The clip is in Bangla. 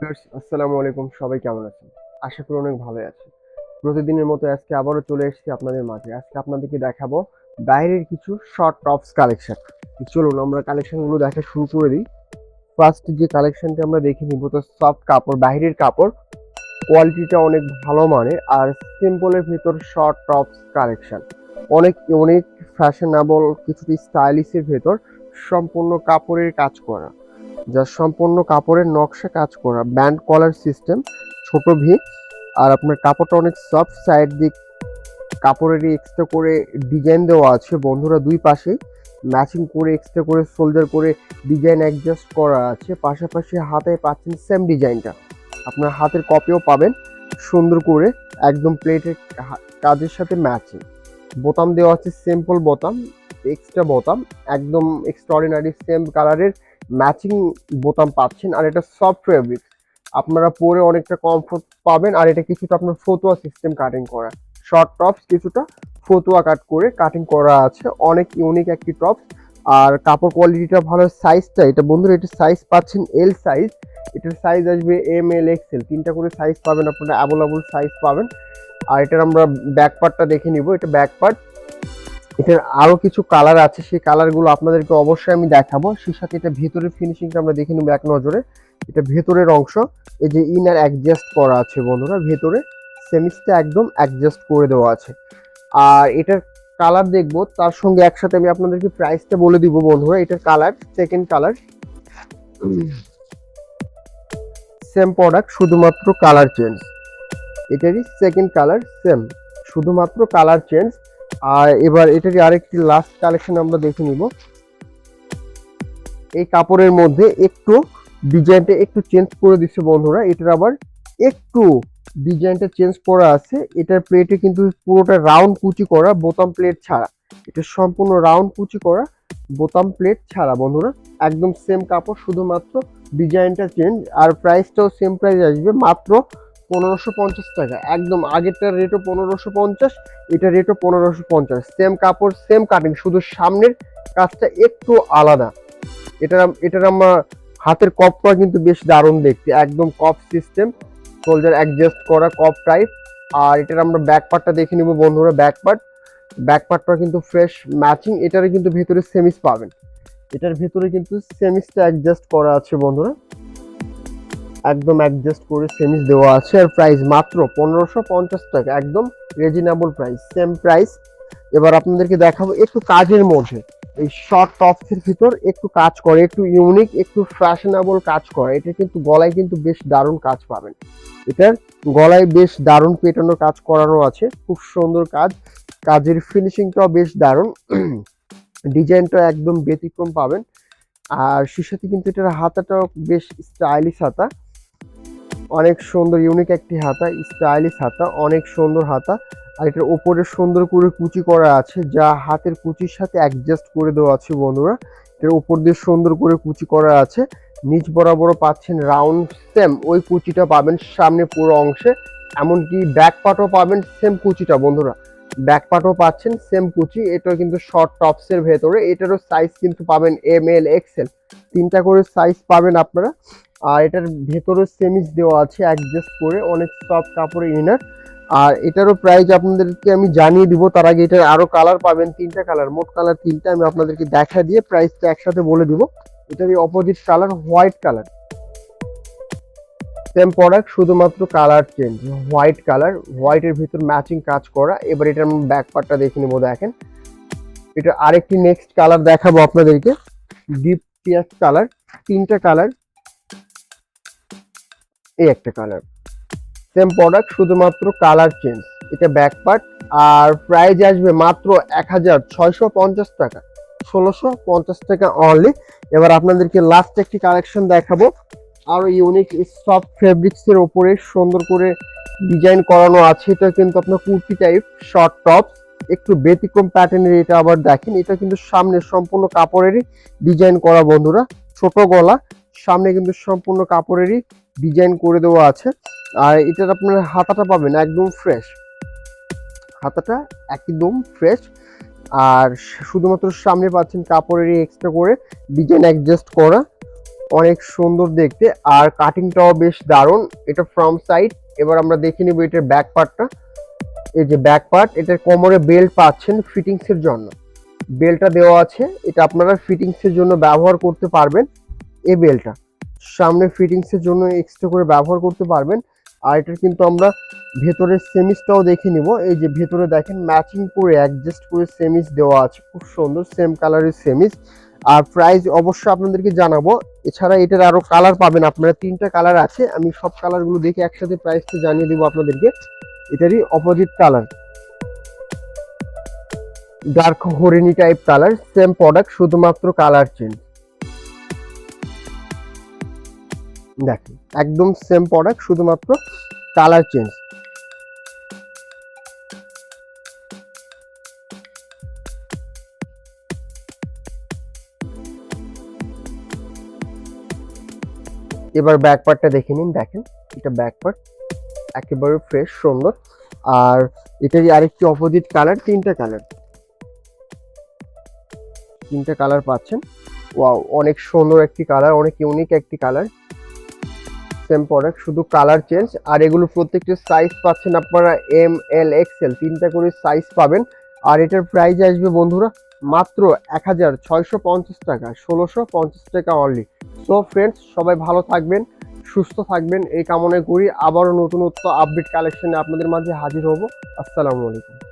আসসালামু আলাইকুম, সবাই কেমন আছেন? আশা করি অনেক ভালো আছেন। প্রতিদিনের মতো আজকে আবারও চলে এসেছি আপনাদের মাঝে। আজকে আপনাদেরকে দেখাবো বাইরের কিছু শর্ট টপস কালেকশন চলুন, আমরা কালেকশনগুলো দেখা শুরু করে দিই। ফার্স্ট যে কালেকশনটা আমরা দেখে নিব, তো সফট কাপড়, বাইরের কাপড়। কোয়ালিটিটা অনেক ভালো মানের আর সিম্পলের ভেতর শর্ট টপস কালেকশন অনেক অনেক ফ্যাশনেবল কিছুটা স্টাইলিশের ভেতর সম্পূর্ণ কাপড়ের কাজ করা। যা সম্পূর্ণ কাপড়ের নকশা কাজ করা ব্যান্ড কলার সিস্টেম ছোট ভি আর আপনার কাপড়টা অনেক সফট সাইড দিক, কাপড়েরই এক্সট্রা করে ডিজাইন দেওয়া আছে। বন্ধুরা দুই পাশেই ম্যাচিং করে এক্সট্রা করে সোল্ডার করে ডিজাইন অ্যাডজাস্ট করা আছে। পাশাপাশি হাতে পাচ্ছেন সেম ডিজাইনটা আপনার হাতের কপিও পাবেন। সুন্দর করে একদম প্লেটের কাজের সাথে ম্যাচিং বোতাম দেওয়া আছে সিম্পল বোতাম। এক্সট্রা বোতাম, একদম এক্সট্রাঅর্ডিনারি সেম কালারের ম্যাচিং বোতাম পাচ্ছেন, আর এটা সফট ফেব্রিক আপনারা পরে অনেকটা কমফোর্ট পাবেন, আর এটা কিছুটা আপনার ফতুয়া সিস্টেম কাটিং করা। শর্ট টপস কিছুটা ফতুয়া কাট করে কাটিং করা আছে, অনেক ইউনিক একটি টপস আর কাপড় কোয়ালিটিটা ভালো সাইজটা এটা বন্ধুরা, এটা সাইজ পাচ্ছেন এল সাইজ এটার সাইজ আসবে এম এল এক্সেল তিনটা করে সাইজ পাবেন, আপনারা অ্যাভেলেবল সাইজ পাবেন। আর এটার আমরা ব্যাক পার্টটা দেখে নিব, এটা ব্যাক পার্ট এটার আরও কিছু কালার আছে, সেই কালারগুলো আপনাদেরকে অবশ্যই আমি দেখাবো। সেই সাথে এটা ভেতরের ফিনিশিংটা আমরা দেখে নেব এক নজরে। এটা ভেতরের অংশ, এই যে ইনার অ্যাডজাস্ট করা আছে বন্ধুরা, ভেতরে সেমিসটা একদম অ্যাডজাস্ট করে দেওয়া আছে। আর এটার কালার দেখব, তার সঙ্গে একসাথে আমি আপনাদেরকে প্রাইসটা বলে দিব বন্ধুরা, এটার colour second colour same product শুধুমাত্র কালার চেঞ্জ এটারই সেকেন্ড কালার সেম শুধুমাত্র কালার চেঞ্জ আর এবার এটারই আরেকটি লাস্ট কালেকশন আমরা দেখে নিব। এই কাপড়ের মধ্যে একটু ডিজাইনটা একটু চেঞ্জ করে দিচ্ছে বন্ধুরা, এটার আবার একটু ডিজাইনটা চেঞ্জ করা আছে। এটার প্লেটে কিন্তু পুরোটা রাউন্ড কুচি করা, বোতাম প্লেট ছাড়া। এটা সম্পূর্ণ রাউন্ড কুচি করা, বোতাম প্লেট ছাড়া বন্ধুরা। একদম সেম কাপড়, শুধুমাত্র ডিজাইনটা চেঞ্জ আর প্রাইসটাও সেম প্রাইস আসবে, মাত্র পনেরোশো পঞ্চাশ টাকা। একদম আগেরটার রেটও পনেরোশো পঞ্চাশ এটা রেটও পনেরোশো পঞ্চাশ। সেম কাপড় সেম কাটিং শুধু সামনের কাজটা একটু আলাদা। এটার এটার আমার হাতের কপটা কিন্তু বেশ দারুণ দেখতে। একদম কপ সিস্টেম সোলজার অ্যাডজাস্ট করা কপ টাইপ আর এটার আমরা ব্যাক পার্টটা দেখে নিব বন্ধুরা ব্যাক পার্ট ব্যাক পার্টটা কিন্তু ফ্রেশ ম্যাচিং এটার কিন্তু ভেতরে সেমিস পাবেন। এটার ভেতরে কিন্তু সেমিসটা অ্যাডজাস্ট করা আছে বন্ধুরা। একদম অ্যাডজাস্ট করে সেমিস দেওয়া আছে। আর প্রাইস মাত্র পনেরোশো পঞ্চাশ টাকা, একদম রিজনেবল প্রাইস সেম প্রাইস এবার আপনাদেরকে দেখাবো একটু কাজের মধ্যে। এই শর্ট টপসের ভিতর একটু কাজ করে, একটু ইউনিক একটু ফ্যাশনেবল কাজ করে। এটা কিন্তু গলায় কিন্তু বেশ দারুণ কাজ পাবেন। এটার গলায় বেশ দারুণ পেটানো কাজ করানো আছে, খুব সুন্দর কাজ। কাজের ফিনিশিংটাও বেশ দারুণ। ডিজাইনটা একদম ব্যতিক্রম পাবেন। আর সে সাথে কিন্তু এটার হাতাটাও বেশ স্টাইলিশ হাতা। অনেক সুন্দর ইউনিক একটি হাতা স্টাইলিশ হাতা, অনেক সুন্দর হাতা। আর এটার ওপরে সুন্দর করে কুচি করা আছে, যা হাতের কুচির সাথে অ্যাডজাস্ট করে দেওয়া আছে বন্ধুরা। এটার ওপর দিয়ে সুন্দর করে কুচি করা আছে। নিচ বরাবর পাচ্ছেন রাউন্ড সেম ওই কুচিটা পাবেন সামনে পুরো অংশে। এমনকি ব্যাক পার্টও পাবেন সেম কুচিটা বন্ধুরা। ব্যাক পার্টও পাচ্ছেন সেম কুচি, এটা কিন্তু শর্ট টপসের ভেতরে। এটারও সাইজ কিন্তু পাবেন এম এল এক্সেল তিনটা করে সাইজ পাবেন আপনারা। আর এটার ভেতরে সেমিজ দেওয়া আছে অ্যাডজাস্ট করে অনেক সফট কাপড়ের ইনার আর এটারও প্রাইস আপনাদেরকে আমি জানিয়ে দিব, তার আগে এটার আরও কালার পাবেন, তিনটা কালার মোট কালার তিনটা আমি আপনাদেরকে দেখা দিয়ে প্রাইসটা একসাথে বলে দিব। এটারই opposite colour white colour same product শুধুমাত্র কালার চেঞ্জ হোয়াইট কালার হোয়াইটের ভিতর ম্যাচিং কাজ করা। এবার এটার ব্যাক পার্টটা দেখে নেব, দেখেন। এটা আরেকটি নেক্সট কালার দেখাবো আপনাদেরকে। ডিপ পিয়াস কালার তিনটা কালার এই একটা কালার সেম প্রোডাক্ট শুধুমাত্র কালার চেঞ্জ এটা ব্যাক পার্ট আর প্রাইস আসবে মাত্র এক হাজার ছয়শো পঞ্চাশ টাকা। ষোলোশো পঞ্চাশ টাকা অনলি এবার আপনাদেরকে লাস্ট একটি কালেকশন দেখাবো। আরও ইউনিক সফট ফেব্রিক্স এর উপরে সুন্দর করে ডিজাইন করানো আছে। এটা কিন্তু আপনার কুর্তি টাইপ শর্ট টপ একটু ব্যতিক্রম প্যাটার্নের এটা আবার দেখেন। এটা কিন্তু সামনে সম্পূর্ণ কাপড়েরই ডিজাইন করা বন্ধুরা। ছোট গলা সামনে কিন্তু সম্পূর্ণ কাপড়েরই ডিজাইন করে দেওয়া আছে। আর এটার আপনার হাতাটা পাবেন একদম ফ্রেশ হাতাটা একদম ফ্রেশ আর শুধুমাত্র সামনে পাচ্ছেন কাপড়েরই এক্সট্রা করে ডিজাইন অ্যাডজাস্ট করা। অনেক সুন্দর দেখতে। আর কাটিংটাও বেশ দারুণ। এটা ফ্রম সাইড এবার আমরা দেখে নিব এটার ব্যাক পার্টটা এই যে ব্যাক পার্ট এটার কোমরে বেল্ট পাচ্ছেন ফিটিংসের জন্য। বেল্টটা দেওয়া আছে। এটা আপনারা ফিটিংসের জন্য ব্যবহার করতে পারবেন। এই বেল্টটা সামনে ফিটিংস এর জন্য এক্সট্রা করে ব্যবহার করতে পারবেন। আর এটার কিন্তু আমরা ভেতরের সেমিসটাও দেখে নিব। এই যে ভেতরে দেখেন ম্যাচিং করে অ্যাডজাস্ট করে সেমিস দেওয়া আছে। খুব সুন্দর সেম কালারের সেমিস আর প্রাইস অবশ্যই আপনাদেরকে জানাব। এছাড়া এটার আরও কালার পাবেন আপনারা। তিনটা কালার আছে। আমি সব কালারগুলো দেখে একসাথে প্রাইসটা জানিয়ে দিব আপনাদেরকে। এটারই অপোজিট কালার ডার্ক হরিণী টাইপ কালার সেম প্রোডাক্ট শুধুমাত্র কালার চেঞ্জ দেখেন, একদম সেম প্রোডাক্ট শুধুমাত্র কালার চেঞ্জ এবার ব্যাক পার্টটা দেখে নিন, দেখেন, এটা ব্যাক পার্ট একেবারে ফ্রেশ সুন্দর। আর এটারই আরেকটি অপোজিট কালার তিনটা কালার তিনটা কালার পাচ্ছেন। ওয়াও অনেক সুন্দর একটি কালার অনেক ইউনিক একটি কালার সেম প্রোডাক্ট শুধু কালার চেঞ্জ আর এগুলো প্রত্যেকটা সাইজ পাচ্ছেন আপনারা এম এল এক্সেল তিনটা করে সাইজ পাবেন। আর এটার প্রাইস আসবে বন্ধুরা মাত্র এক হাজার ছয়শো পঞ্চাশ টাকা, ষোলোশো পঞ্চাশ টাকা অনলি সো ফ্রেন্ডস সবাই ভালো থাকবেন, সুস্থ থাকবেন, এই কামনায় করি। আবারও নতুনত্ব আপডেট কালেকশনে আপনাদের মাঝে হাজির হব। আসসালামু আলাইকুম।